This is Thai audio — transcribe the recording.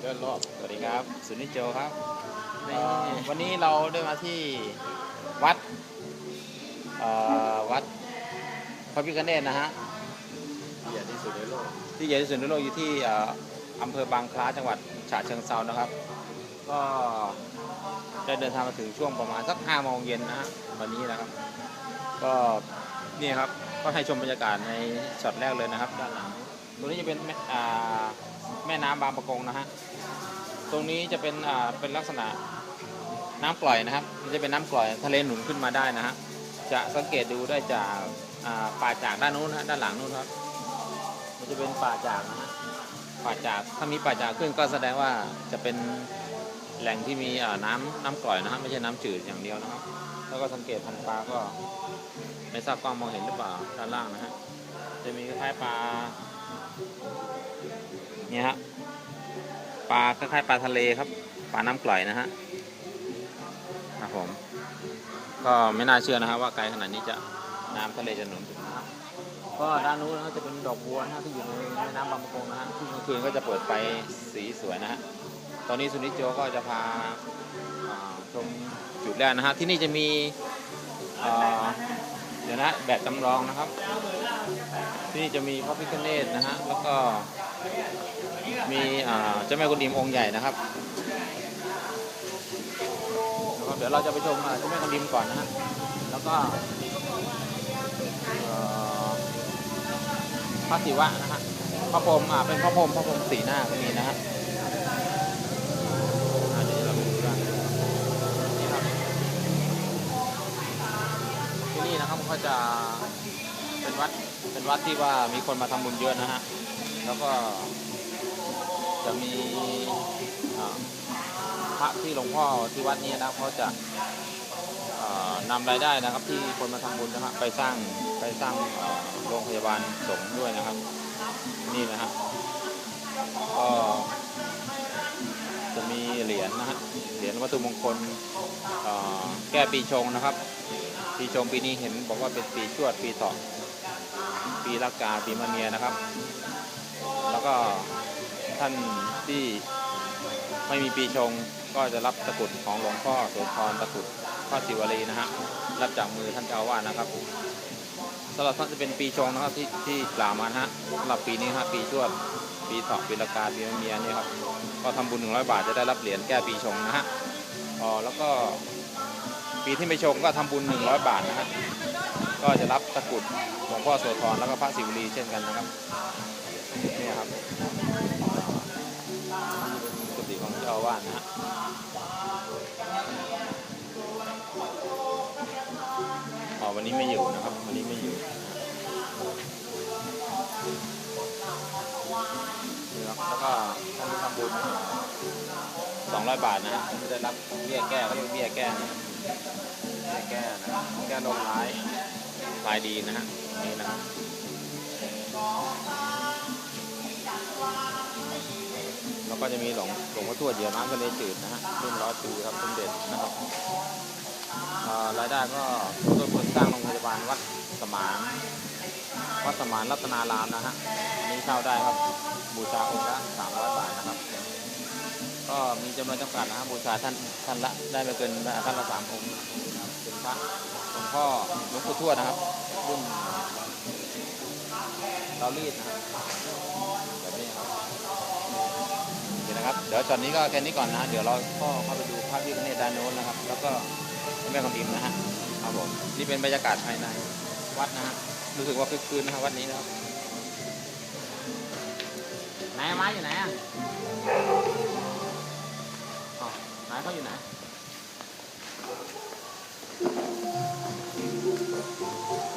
เดินรอบ สวัสดีครับ สุนิจโจครับนี่เอ่อวันนี้เราได้มาที่วัดเอ่อวัดพระพิฆเนศนะฮะ ใหญ่ที่สุดในโลกที่ใหญ่ที่สุดในโลกอยู่ที่เอ่ออำเภอบางคล้าจังหวัดฉะเชิงเซานะครับ ก็ได้เดินทางมาถึงช่วงประมาณสักห้าโมงเย็นนะฮะวันนี้นะครับ ก็นี่ครับก็ให้ชมบรรยากาศในช็อตแรกเลยนะครับด้านหลังตรงนี้จะเป็นแม่อ่าแม่น้ำบางประกงนะฮะ ตรงนี้จะเป็นอ่าเป็นลักษณะน้ำกร่อยนะครับ มันจะเป็นน้ำกร่อยทะเลหนุนขึ้นมาได้นะฮะจะสังเกตดูได้จากอ่าป่าจากด้านนู้นนะฮะด้านหลังนู้นครับ มันจะเป็นป่าจากนะฮะป่าจากถ้ามีป่าจากขึ้นก็แสดงว่าจะเป็นแหล่งที่มีอ่าน้ำน้ำกร่อยนะครับไม่ใช่น้ำจืดอย่างเดียวนะครับแล้วก็สังเกตพันธ์ปลาก็ไม่ทราบกล้องมองเห็นหรือเปล่าด้านล่างนะฮะจะมีคล้ายปลาเนี่ยฮะ ปลาคล้ายๆปลาทะเลครับ ปลาน้ำกร่อยนะฮะครับผม ก็ไม่น่าเชื่อนะครับว่าไกลขนาดนี้จะน้ำทะเลจะหนุนถึงนะครับก็ด้านนู้นนะจะเป็นดอกบัวนะฮะที่อยู่ในแม่น้ำบางประกงนะฮะที่กลางคืนก็จะเปิดไฟสีสวยนะฮะตอนนี้สุนิจโจก็จะพาอ่าชมจุดแรกนะฮะที่นี่จะมีอ่าเดี๋ยวนะแบบจำลองนะครับ ที่นี่จะมีพระพิฆเนศนะฮะแล้วก็ มีเจ้าแม่กุนอิมองค์ใหญ่นะครับนะครับ เดี๋ยวเราจะไปชมเจ้าแม่กุนอิมก่อนนะฮะแล้วก็พระศิวะนะฮะพระพรมอ่าเป็นพระพรมพระพรมสีหน้าก็มีนะฮะอ่าเดี๋ยวเราไปดูกันนี่ครับที่นี่นะครับก็จะเป็นวัดเป็นวัดที่ว่ามีคนมาทำบุญเยอะนะฮะ แล้วก็จะมีพระที่หลวงพ่อที่วัดนี้นะครับเขาจะนำรายได้นะครับ ที่คนมาทำบุญนะครับไปสร้างไปสร้างโรงพยาบาลสงฆ์ด้วยนะครับ นี่นะฮะก็จะมีเหรียญนะฮะเหรียญวัตถุมงคลแก้ปีชงนะครับ ปีชงปีนี้เห็นบอกว่าเป็นปีชวดปีเถาะปีละกาปีมะเมียนะครับ แล้วก็ท่านที่ไม่มีปีชงก็จะรับตะกรุดของหลวงพ่อโสธรตะกรุดพ่อศิวลีนะฮะรับจากมือท่านเจ้าอาวาสนะครับสำหรับท่านจะเป็นปีชงนะครับที่ที่กล่าวมาฮะสำหรับปีนี้ครับปีชวดปีเถาะปีละกาปีมะเมียนี่ครับก็ทำบุญ100บาทจะได้รับเหรียญแก้ปีชงนะฮะอ๋อแล้วก็ปีที่ไม่ชงก็ทำบุญ100บาทนะฮะ ก็จะรับตะกรุดหลวงพ่อโสธรแล้วก็พระศิวลีเช่นกันนะครับนี่ครับกุฏิของเจ้าอาวาสนะฮะอ๋อวันนี้ไม่อยู่นะครับ วันนี้ไม่อยู่นี่ครับแล้วก็ท่านที่ทำบุญ200บาทนะจะได้รับเบี้ยแก้ก็เรียกเบี้ยแก้นะแก้นะแก้ลมร้าย ลายดีนะฮะนี่นะครับแล้วก็จะมีหลวงหลวงพ่อทวดเหยียวน้ำทะเลจืดนะฮะรุ่นร้อยปีครับสมเด็จนะครับรายได้ก็ต้นทุนสร้างโรงพยาบาลวัดสมานวัดสมานรัตนารามนะฮะนี้เช่าได้ครับบูชาองค์ละสามร้อยบาทนะครับ ก็มีจำนวนจำกัดนะครับบูชาท่านท่านละได้ไม่เกินท่านละสามองค์เป็นพระ ลวงพ่อหลวงปู่ทวดนะครับรุ่นเตารีดนะครับแบบนี้ครับโอเคนะครับ เดี๋ยวตอนนี้ก็แค่นี้ก่อนนะ เดี๋ยวเราก็เข้าไปดูภาพระพิฆเนศด้านโน้นนะครับ แล้วก็แม่คำอิมนะฮะครับผมนี่เป็นบรรยากาศภายในวัดนะฮะรู้สึกว่าคึกคืนนะครับวัดนี้นะครับไหนไม้อยู่ไหนอะอ๋อไหนเขาอยู่ไหน Thank you.